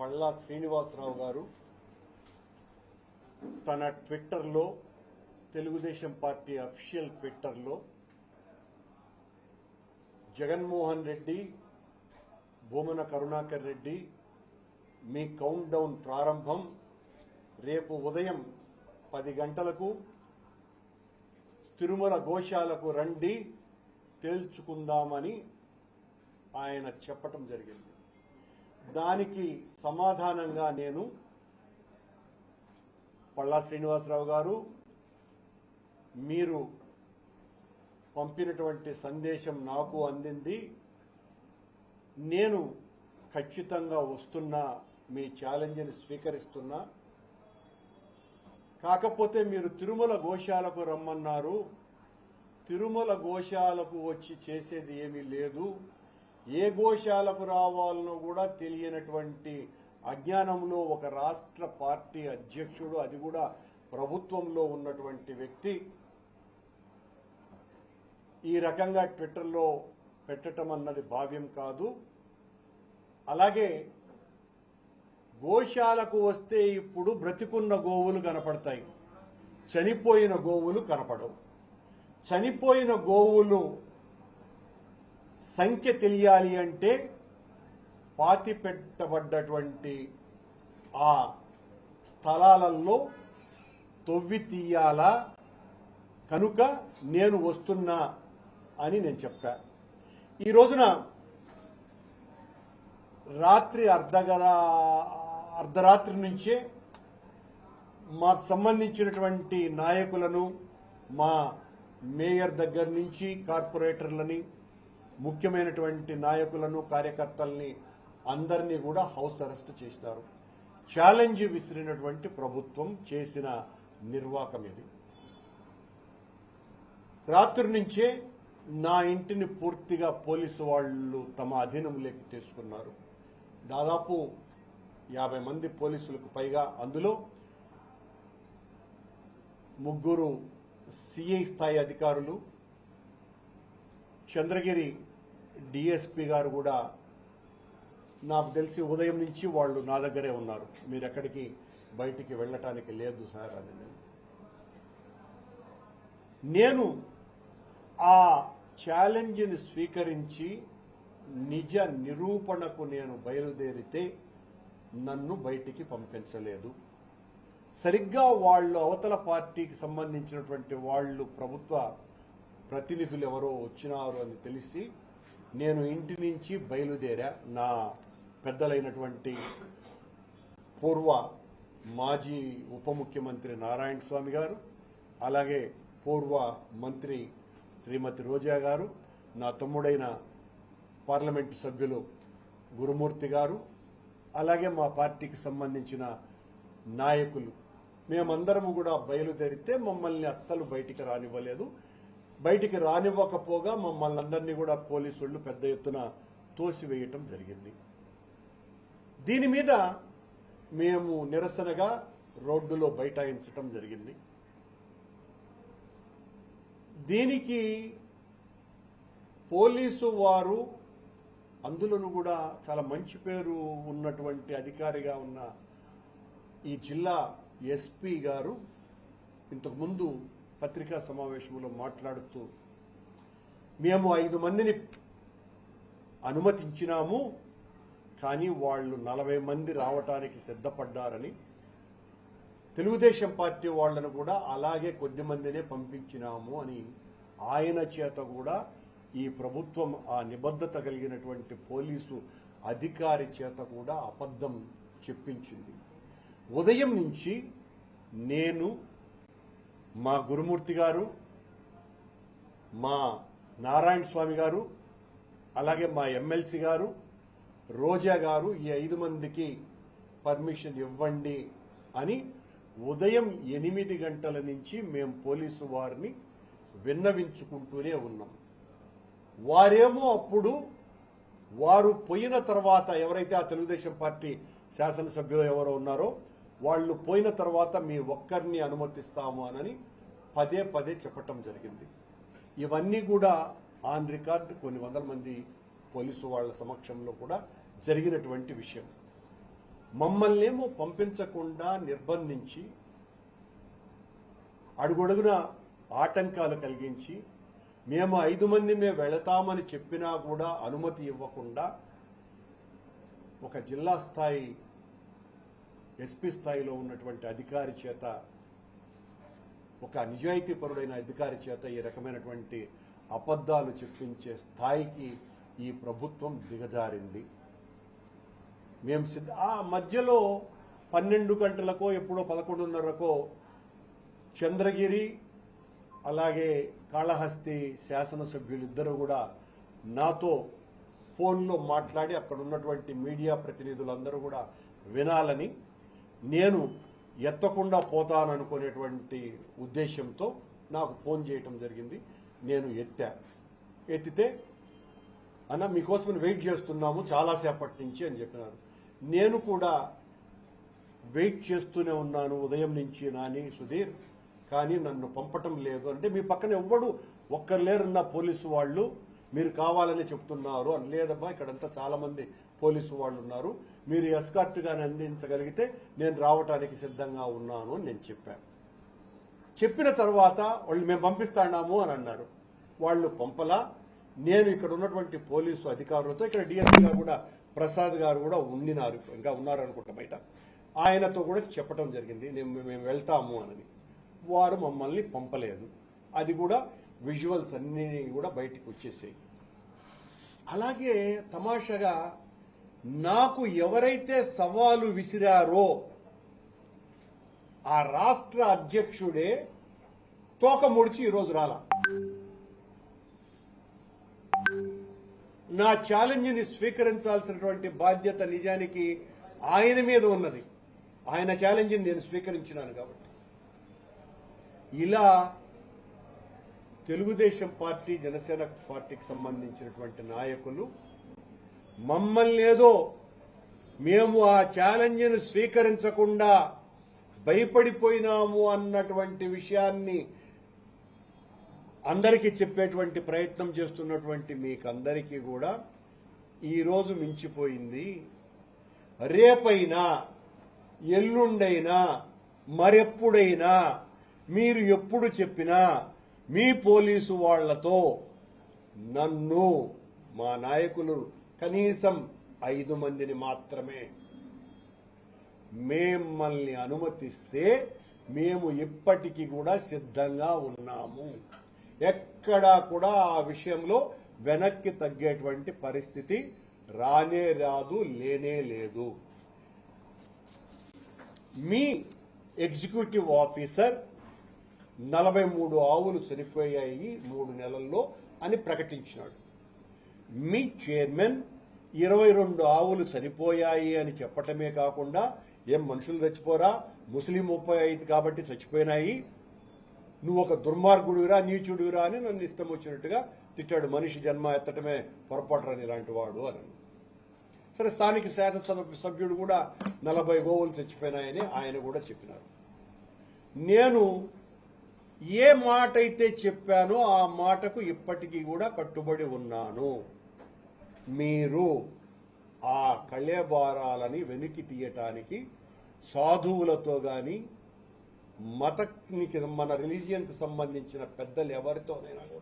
పళ్ళా శ్రీనివాసరావు గారు తన ట్విట్టర్లో తెలుగుదేశం పార్టీ అఫీషియల్ ట్విట్టర్లో జగన్మోహన్ రెడ్డి భూమన కరుణాకర్ రెడ్డి మీ కౌంట్ డౌన్ ప్రారంభం రేపు ఉదయం పది గంటలకు తిరుమల గోశాలకు రండి తేల్చుకుందామని ఆయన చెప్పటం జరిగింది. దానికి సమాధానంగా నేను పళ్ళా శ్రీనివాసరావు గారు మీరు పంపినటువంటి సందేశం నాకు అందింది. నేను ఖచ్చితంగా వస్తున్నా మీ ఛాలెంజ్ని స్వీకరిస్తున్నా. కాకపోతే మీరు తిరుమల గోశాలకు రమ్మన్నారు. తిరుమల గోశాలకు వచ్చి చేసేది ఏమీ లేదు. ఏ గోశాలకు రావాలనో కూడా తెలియనటువంటి అజ్ఞానంలో ఒక రాష్ట్ర పార్టీ అధ్యక్షుడు అది కూడా ప్రభుత్వంలో ఉన్నటువంటి వ్యక్తి. ఈ రకంగా ట్విట్టర్లో పెట్టడం అన్నది భావ్యం కాదు. అలాగే గోశాలకు వస్తే ఇప్పుడు బ్రతికున్న గోవులు కనపడతాయి. చనిపోయిన గోవులు కనపడవు. చనిపోయిన గోవులు సంఖ్య తెలియాలి అంటే పాతి పెట్టబడ్డటువంటి ఆ స్థలాలలో తొవ్వి తీయాలా? కనుక నేను వస్తున్నా అని నేను చెప్పా. ఈ రోజున రాత్రి అర్ధగర అర్ధరాత్రి నుంచే మాకు సంబంధించినటువంటి నాయకులను మా మేయర్ దగ్గర నుంచి కార్పొరేటర్లని ముఖ్యమైనటువంటి నాయకులను కార్యకర్తల్ని అందరినీ కూడా హౌస్ అరెస్ట్ చేసినారు. ఛాలెంజ్ విసిరినటువంటి ప్రభుత్వం చేసిన నిర్వాకం ఇది. రాత్రి నుంచే నా ఇంటిని పూర్తిగా పోలీసు వాళ్ళు తమ అధీనంలోకి తీసుకున్నారు. దాదాపు యాభై మంది పోలీసులకు పైగా అందులో ముగ్గురు సిఐ స్థాయి అధికారులు చంద్రగిరి డిఎస్పి గారు కూడా నాకు తెలిసి ఉదయం నుంచి వాళ్ళు నా దగ్గరే ఉన్నారు. మీరు ఎక్కడికి బయటికి వెళ్ళటానికి లేదు సార్ అని నేను. నేను ఆ ఛాలెంజ్ని స్వీకరించి నిజ నిరూపణకు నేను బయలుదేరితే నన్ను బయటికి పంపించలేదు. సరిగ్గా వాళ్ళు అవతల పార్టీకి సంబంధించినటువంటి వాళ్ళు ప్రభుత్వ ప్రతినిధులు ఎవరో వచ్చినారు అని తెలిసి నేను ఇంటి నుంచి బయలుదేరా నా పెద్దలైనటువంటి పూర్వ మాజీ ఉప ముఖ్యమంత్రి నారాయణ స్వామి గారు అలాగే పూర్వ మంత్రి శ్రీమతి రోజా గారు నా తమ్ముడైన పార్లమెంటు సభ్యులు గురుమూర్తి గారు అలాగే మా పార్టీకి సంబంధించిన నాయకులు. మేమందరము కూడా బయలుదేరితే మమ్మల్ని అస్సలు బయటికి రానివ్వలేదు. బయటికి రానివ్వకపోగా మమ్మల్ని అందరినీ కూడా పోలీసులు పెద్ద ఎత్తున తోసివేయటం జరిగింది. దీని మీద మేము నిరసనగా రోడ్డులో బైఠాయించటం జరిగింది. దీనికి పోలీసు వారు అందులోనూ కూడా చాలా మంచి పేరు ఉన్నటువంటి అధికారిగా ఉన్న ఈ జిల్లా ఎస్పీ గారు ఇంతకుముందు పత్రికా సమావేశంలో మాట్లాడుతూ మేము ఐదు మందిని అనుమతించినాము కానీ వాళ్ళు నలభై మంది రావటానికి సిద్ధపడ్డారని తెలుగుదేశం పార్టీ వాళ్ళను కూడా అలాగే కొద్ది మందినే పంపించినాము అని ఆయన చేత కూడా ఈ ప్రభుత్వం ఆ నిబద్ధత కలిగినటువంటి పోలీసు అధికారి చేత కూడా అబద్ధం చెప్పించింది. ఉదయం నుంచి నేను మా గురుమూర్తి గారు మా నారాయణ స్వామి గారు అలాగే మా ఎమ్మెల్సీ గారు రోజా గారు ఈ ఐదు మందికి పర్మిషన్ ఇవ్వండి అని ఉదయం ఎనిమిది గంటల నుంచి మేము పోలీసు వారిని విన్నవించుకుంటూనే ఉన్నాం. వారేమో అప్పుడు వారు పోయిన తర్వాత ఎవరైతే ఆ తెలుగుదేశం పార్టీ శాసనసభ్యులు ఎవరో ఉన్నారో వాళ్ళు పోయిన తర్వాత మీ ఒక్కరిని అనుమతిస్తాము అని పదే పదే చెప్పటం జరిగింది. ఇవన్నీ కూడా ఆన్ రికార్డ్ కొన్ని వందల మంది పోలీసు వాళ్ళ సమక్షంలో కూడా జరిగినటువంటి విషయం. మమ్మల్నేమో పంపించకుండా నిర్బంధించి అడుగడుగున ఆటంకాలు కలిగించి మేము ఐదు మంది మేము వెళతామని చెప్పినా కూడా అనుమతి ఇవ్వకుండా ఒక జిల్లా స్థాయి ఎస్పీ స్థాయిలో ఉన్నటువంటి అధికారి చేత ఒక నిజాయితీపరుడైన అధికారి చేత ఈ రకమైనటువంటి అబద్ధాలు చెప్పించే స్థాయికి ఈ ప్రభుత్వం దిగజారింది. మేము సిద్ధ ఆ మధ్యలో పన్నెండు గంటలకో ఎప్పుడో పదకొండున్నరకో చంద్రగిరి అలాగే కాళహస్తి శాసనసభ్యులిద్దరూ కూడా నాతో ఫోన్లో మాట్లాడి అక్కడ ఉన్నటువంటి మీడియా ప్రతినిధులందరూ కూడా వినాలని నేను ఎత్తకుండా పోతాననుకునేటువంటి ఉద్దేశంతో నాకు ఫోన్ చేయటం జరిగింది. నేను ఎత్తా. ఎత్తితే అన్న మీకోసం వెయిట్ చేస్తున్నాము చాలాసేపటి నుంచి అని చెప్పినారు. నేను కూడా వెయిట్ చేస్తూనే ఉన్నాను. ఉదయం నుంచి నాని సుధీర్ కానీ నన్ను పంపటం లేదు. అంటే మీ పక్కన ఎవ్వడు ఒక్కరు పోలీసు వాళ్ళు మీరు కావాలని చెప్తున్నారు అని లేదమ్మా ఇక్కడంతా చాలామంది పోలీసు వాళ్ళు ఉన్నారు మీరు ఎస్కార్ట్గా అందించగలిగితే నేను రావటానికి సిద్ధంగా ఉన్నాను అని నేను చెప్పాను. చెప్పిన తర్వాత వాళ్ళు మేము పంపిస్తాడాము అని అన్నారు. వాళ్ళు పంపలా. నేను ఇక్కడ ఉన్నటువంటి పోలీసు అధికారులతో ఇక్కడ డిఎస్పీ గారు కూడా ప్రసాద్ గారు కూడా ఉండినారు ఇంకా ఉన్నారు అనుకుంటా బయట. ఆయనతో కూడా చెప్పడం జరిగింది. నేను మేము వెళ్తాము అని వారు మమ్మల్ని పంపలేదు. అది కూడా విజువల్స్ అన్నీ కూడా బయటికి వచ్చేసాయి. అలాగే తమాషగా నాకు ఎవరైతే సవాలు విసిరారో ఆ రాష్ట్ర అధ్యక్షుడే తోక ముడిచి ఈరోజు రాలా. నా ఛాలెంజ్ని స్వీకరించాల్సినటువంటి బాధ్యత నిజానికి ఆయన మీద ఉన్నది. ఆయన ఛాలెంజ్ని నేను స్వీకరించినాను కాబట్టి. ఇలా తెలుగుదేశం పార్టీ జనసేన పార్టీకి సంబంధించినటువంటి నాయకులు మమ్మల్ని ఏదో మేము ఆ ఛాలెంజ్ను స్వీకరించకుండా భయపడిపోయినాము అన్నటువంటి విషయాన్ని అందరికీ చెప్పేటువంటి ప్రయత్నం చేస్తున్నటువంటి మీకందరికీ కూడా ఈరోజు మించిపోయింది. రేపైనా ఎల్లుండైనా మరెప్పుడైనా మీరు ఎప్పుడు చెప్పినా మీ పోలీసు వాళ్ళతో నన్ను మా నాయకులు కనీసం ఐదు మందిని మాత్రమే. మిమ్మల్ని అనుమతిస్తే మేము ఇప్పటికీ కూడా సిద్ధంగా ఉన్నాము. ఎక్కడా కూడా ఆ విషయంలో వెనక్కి తగ్గేటువంటి పరిస్థితి రానే రాదు లేనే లేదు. మీ ఎగ్జిక్యూటివ్ ఆఫీసర్ నలభై మూడు ఆవులు చనిపోయాయి మూడు నెలల్లో అని ప్రకటించినాడు. మీ చైర్మన్ ఇరవై రెండు ఆవులు చనిపోయాయి అని చెప్పటమే కాకుండా ఏం మనుషులు చచ్చిపోరా? ముస్లిం ముప్పై ఐదు కాబట్టి చచ్చిపోయినాయి. నువ్వు ఒక దుర్మార్గుడివిరా నీచుడివిరా అని నన్ను ఇష్టం వచ్చినట్టుగా తిట్టాడు. మనిషి జన్మ ఎత్తటమే పొరపాటురని ఇలాంటి వాడు అని. సరే స్థానిక శాసనసభ సభ్యుడు కూడా నలభై గోవులు చచ్చిపోయినాయని ఆయన కూడా చెప్పినారు. నేను ఏ మాట అయితే చెప్పానో ఆ మాటకు ఇప్పటికీ కూడా కట్టుబడి ఉన్నాను. మీరు ఆ కళేబారాలని వెనుకి తీయటానికి సాధువులతో గాని మతకి మన రిలీజియన్కి సంబంధించిన పెద్దలు ఎవరితోనైనా